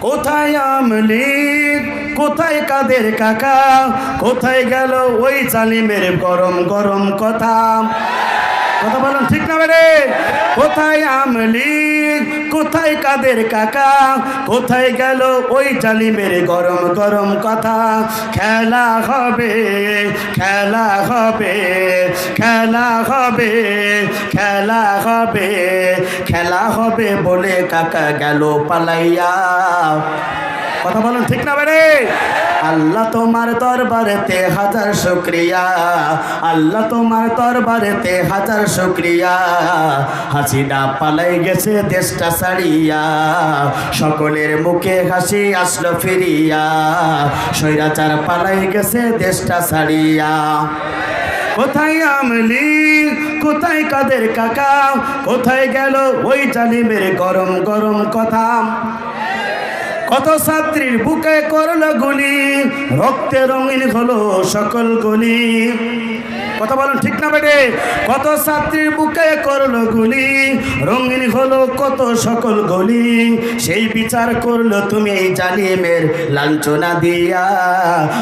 কোথায় আমলি কোথায় কাদের কাকা? কোথায় গেল ওই জালিমের গরম গরম কথা? কথা বলুন ঠিক না বেরে কোথায় আমলি কোথায় কাদের কাকা? কোথায় গেল ওই জালিমের গরম গরম কথা? খেলা হবে খেলা হবে খেলা হবে খেলা হবে। খেলা হবে বলে কাকা গেল পালাইয়া। কথা বলুন ঠিক না বেরে আল্লাহ তোমার দরবারেতে হাজার শুক্রিয়া। আল্লাহ তোমার দরবারেতে হাজার শুক্রিয়া। হাসিটা পালাই গেছে দেশটা ছাড়িয়া। সকলের মুখে হাসি আসলো ফিরিয়া। সৈরাচার পালাই গেছে দেশটা ছাড়িয়া। কোথায় আমলি? কোথায় কাদের কাকা? কোথায় গেল ওই জালিমের গরম গরম কথা? কত ছাত্রীর বুকে করল গুলি, রক্তে রঙিন হলো সকল গলি। কথা বলুন ঠিক না বেটে কত ছাত্রীর বুকে করল গুলি, রঙিন হলো কত সকল গলি। সেই বিচার করল তুমি এই জালিমের লাঞ্ছনা দিয়া।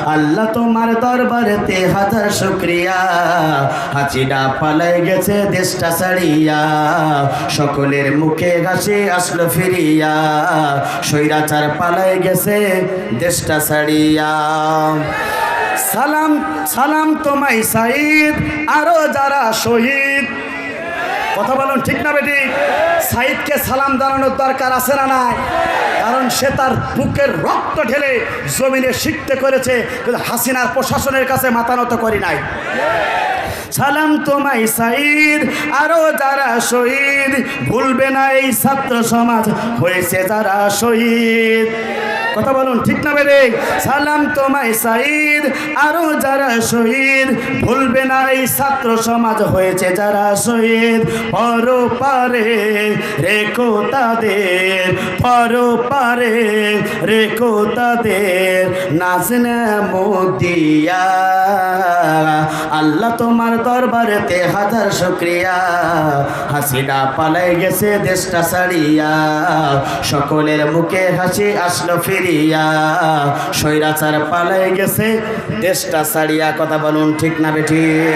আল্লাহ তোমার দরবারেতে হাজার শুক্রিয়া। হাসিটা পালাই গেছে দেশটা ছাড়িয়া। সকলের মুখে হাসি আসলো ফিরিয়া। সৈরাচার পালাই গেছে দেশটা ছাড়িয়া। সালাম সালাম তোমায় সাইদ, আরও যারা শহীদ। কথা বলুন ঠিক না বেটি? সাইদকে সালাম জানানোর দরকার আছে না নাই? কারণ সে তার বুকের রক্ত ঢেলে জমিনে শিখতে করেছে, কিন্তু হাসিনার প্রশাসনের কাছে মাতানত করি নাই। সালাম তোমায় সাইদ, আরও যারা শহীদ, ভুলবে না এই ছাত্র সমাজ, হয়েছে যারা শহীদ। কথা বলুন, ঠিক না বেরে সালাম তোমায় সাইদ, আরও যারা শহীদ, ভুলবে না এই ছাত্র সমাজ, হয়েছে যারা শহীদ। পর পারে রেখো তাদের, পর পারে রেখো তাদের। নাজনা মোদিয়া, আল্লাহ তোমার দরবারেতে হাজার শুক্রিয়া। হাসিনা পালাই গেছে দেশটা ছাড়িয়া। সকলের মুখে হাসি আসলো ফিরিয়া। স্বৈরাচার পালাই গেছে দেশটা ছাড়িয়া। কথা বলুন ঠিক না বেঠি?